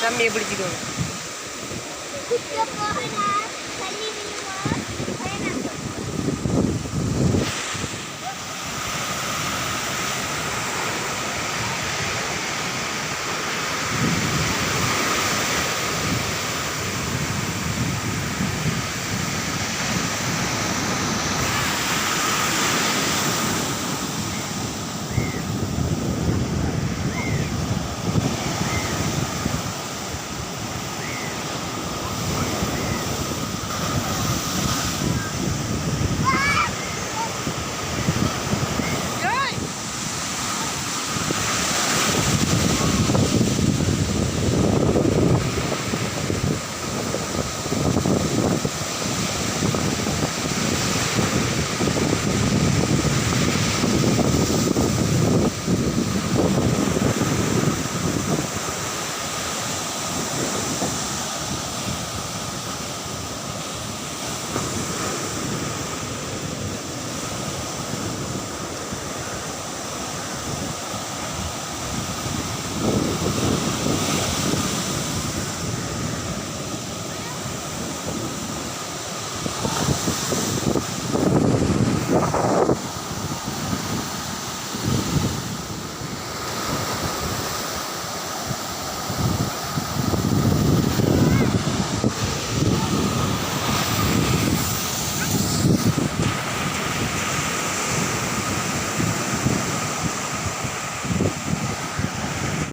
தம்பியை பிடிச்சிக்கோங்க.